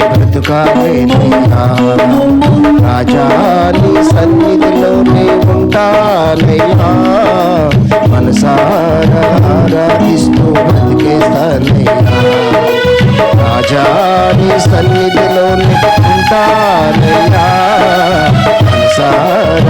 నే బ్రతుకాలేనయ్యా సన్నిధిలోనే ఉంటానయ్యా. మనసారా ఆరాధిస్తూ బ్రతికేస్తానయ్యా రాజా సన్నిధిలోనే ఉంటానయ్యా మనసారా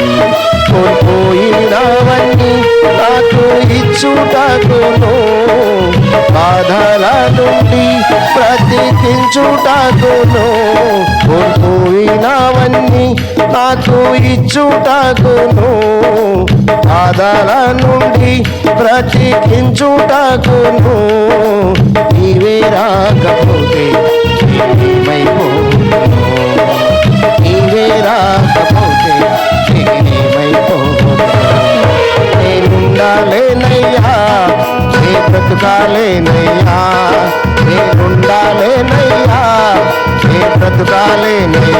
నాకు ఇచ్చుటకును. బాధల నుండి బ్రతికించుటకును కోల్పోయినవన్నీ నాకు ఇచ్చుటకును. బాధల నుండి బ్రతికించుటకును నీవే రాకపోతే నే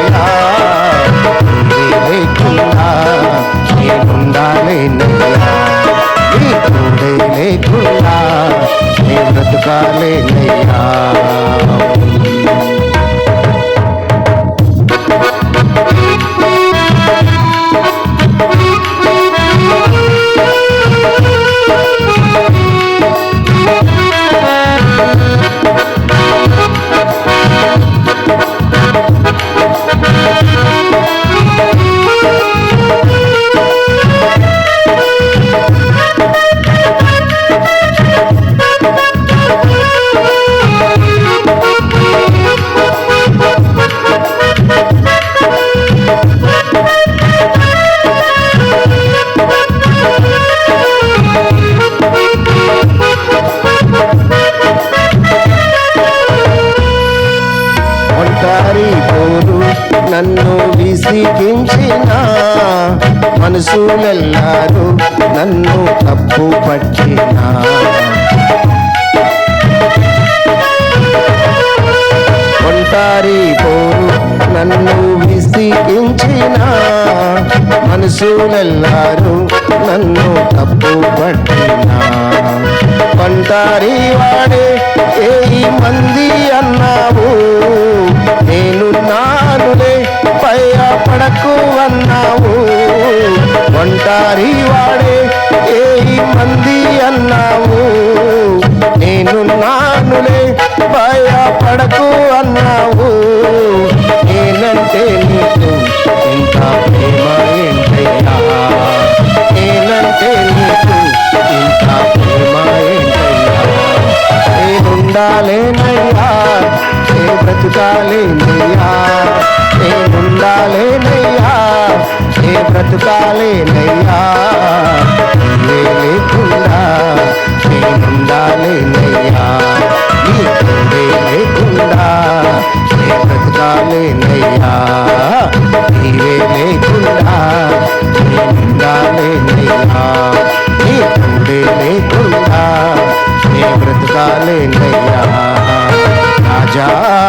విసిగించిన మనసులెల్లారు నన్ను తప్పు పట్టిన. ఒంటారి పోరు నన్ను విసిగించిన మనసులెల్లారు నన్ను తప్పు పట్టిన. ఒంటారి వాడే ఏ మంది అన్నావు? భయపడకు అన్నావు. ఒంటారి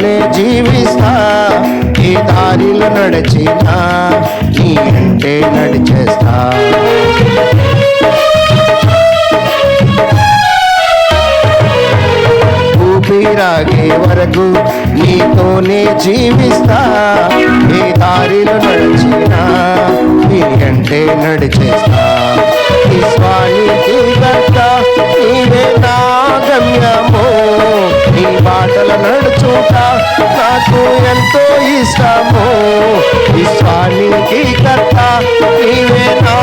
నీతోనే జీవిస్తా ఈ దారిలో నడిచినా నీ అంటే నడిచేస్తా. ఊపిరాగే వరకు నీతోనే జీవిస్తా ఈ దారిలో నడిచినా నీ అంటే నడిచేస్తా. ఈ స్వానికి గట్ట నీవే నా గమ్యమో. బాటల నడుచుట నాకు ఎంతో ఇష్టము. ఈ కర్త నీవే నా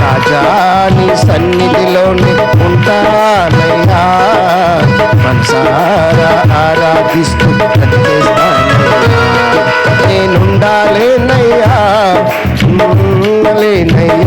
రాజాని సన్నిధిలోనే ఉంటానయ్యా. మనసారా ఆరాధిస్తూ నేనుండాలేనయ్యా. లేనయ్యా